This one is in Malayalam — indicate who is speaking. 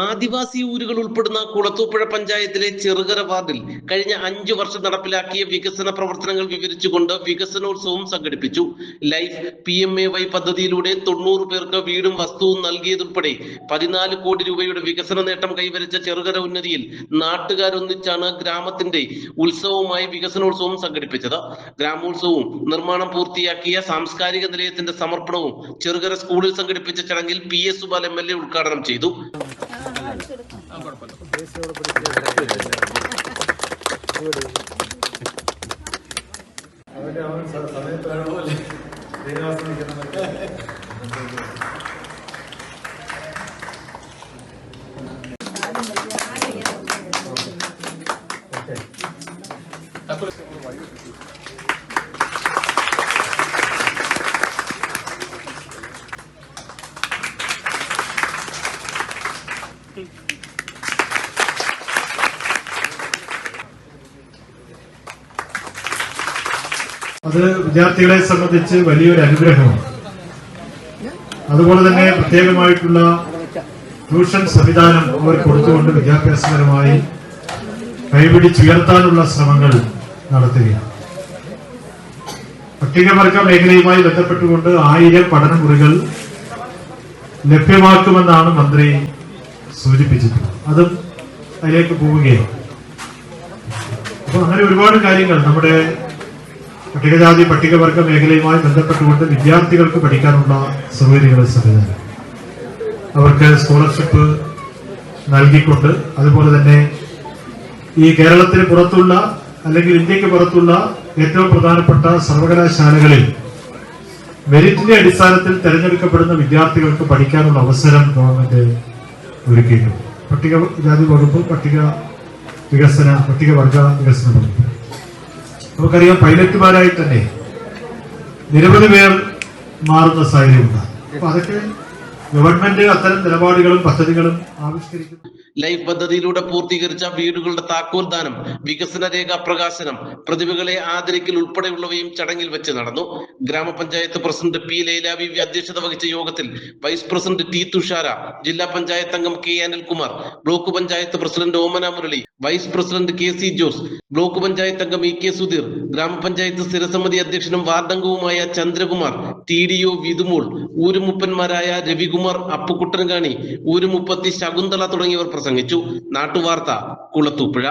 Speaker 1: ആദിവാസി ഊരുകൾ ഉൾപ്പെടുന്ന കുളത്തൂപ്പുഴ പഞ്ചായത്തിലെ ചെറുകര വാർഡിൽ കഴിഞ്ഞ അഞ്ചു വർഷം നടപ്പിലാക്കിയ വികസന പ്രവർത്തനങ്ങൾ വിവരിച്ചുകൊണ്ട് വികസനോത്സവം സംഘടിപ്പിച്ചു. Life P M A Y പദ്ധതിയിലൂടെ തൊണ്ണൂറ് പേർക്ക് വീടും വസ്തുവും നൽകിയതുൾപ്പെടെ പതിനാല് കോടി രൂപയുടെ വികസന നേട്ടം കൈവരിച്ച ചെറുകര ഉന്നതിയിൽ നാട്ടുകാരൊന്നിച്ചാണ് ഗ്രാമത്തിന്റെ ഉത്സവമായി വികസനോത്സവം സംഘടിപ്പിച്ചത്. ഗ്രാമോത്സവവും നിർമ്മാണം പൂർത്തിയാക്കിയ സാംസ്കാരിക നിലയത്തിന്റെ സമർപ്പണവും ചെറുകര സ്കൂളിൽ സംഘടിപ്പിച്ച ചടങ്ങിൽ P S Supal M L A ഉദ്ഘാടനം ചെയ്തു.
Speaker 2: അതൊക്കെ അവൻ സമയത്ത് വരണമല്ലേ ശ്രീനിവാസൻ നിൽക്കണമെന്നൊക്കെ അത് വിദ്യാർത്ഥികളെ സംബന്ധിച്ച് വലിയൊരു അനുഗ്രഹമാണ്. അതുപോലെ തന്നെ പ്രത്യേകമായിട്ടുള്ള ട്യൂഷൻ സംവിധാനം അവർ കൊടുത്തുകൊണ്ട് വിദ്യാഭ്യാസപരമായി കൈപിടിച്ചുയർത്താനുള്ള ശ്രമങ്ങൾ നടത്തുകയാണ്. പട്ടികവർഗ മേഖലയുമായി ബന്ധപ്പെട്ടുകൊണ്ട് ആയിരം പഠനമുറികൾ ലഭ്യമാക്കുമെന്നാണ് മന്ത്രി സൂചിപ്പിച്ചിട്ടുള്ളത്. അതും അതിലേക്ക് പോവുകയാണ്. അപ്പൊ അങ്ങനെ ഒരുപാട് കാര്യങ്ങൾ നമ്മുടെ പട്ടികജാതി പട്ടികവർഗ മേഖലയുമായി ബന്ധപ്പെട്ടുകൊണ്ട് വിദ്യാർത്ഥികൾക്ക് പഠിക്കാനുള്ള സൗകര്യങ്ങളെ സംവിധാനം അവർക്ക് സ്കോളർഷിപ്പ് നൽകിക്കൊണ്ട് അതുപോലെ തന്നെ ഈ കേരളത്തിന് പുറത്തുള്ള അല്ലെങ്കിൽ ഇന്ത്യയ്ക്ക് പുറത്തുള്ള ഏറ്റവും പ്രധാനപ്പെട്ട സർവകലാശാലകളിൽ മെറിറ്റിന്റെ അടിസ്ഥാനത്തിൽ തെരഞ്ഞെടുക്കപ്പെടുന്ന വിദ്യാർത്ഥികൾക്ക് പഠിക്കാനുള്ള അവസരം ഗവൺമെന്റ് ഒരുക്കിയിട്ടുണ്ട്. പട്ടികജാതി വകുപ്പ് പട്ടിക വികസന പട്ടികവർഗ വികസന വകുപ്പ്. നമുക്കറിയാം പൈലറ്റുമാരായി തന്നെ നിരവധി പേർ മാറുന്ന സാഹചര്യമുണ്ടാകും അപ്പൊ അതൊക്കെ ഗവൺമെന്റ് അത്തരം നിലപാടുകളും പദ്ധതികളും ആവിഷ്കരിക്കുന്നു.
Speaker 1: ലൈഫ് പദ്ധതിയിലൂടെ പൂർത്തീകരിച്ച വീടുകളുടെ താക്കോൽ ദാനം വികസന രേഖ പ്രകാശനം പ്രതിഭകളെ ആദരിക്കൽ ഉൾപ്പെടെയുള്ളവയും ചടങ്ങിൽ വെച്ച് നടന്നു. ഗ്രാമപഞ്ചായത്ത് പ്രസിഡന്റ് പി ലൈലാവി അധ്യക്ഷത വഹിച്ച യോഗത്തിൽ വൈസ് പ്രസിഡന്റ് ടി തുഷാര ജില്ലാ പഞ്ചായത്ത് അംഗം K Anilkumar block panchayat president Omana Murali vice president K C Jose block panchayat അംഗം ഇ കെ സുധീർ ഗ്രാമപഞ്ചായത്ത് സ്ഥിരസമിതി അധ്യക്ഷനും വാർഡംഗവുമായ Chandrakumar T D O Vithumol ഊരുമുപ്പന്മാരായ Ravikumar അപ്പുക്കുട്ടൻകാണി ഊരുമുപ്പത്തി ശകുന്തള തുടങ്ങിയവർ പ്രസംഗിച്ചു. നാട്ടുവാർത്ത കുളത്തൂപ്പുഴ.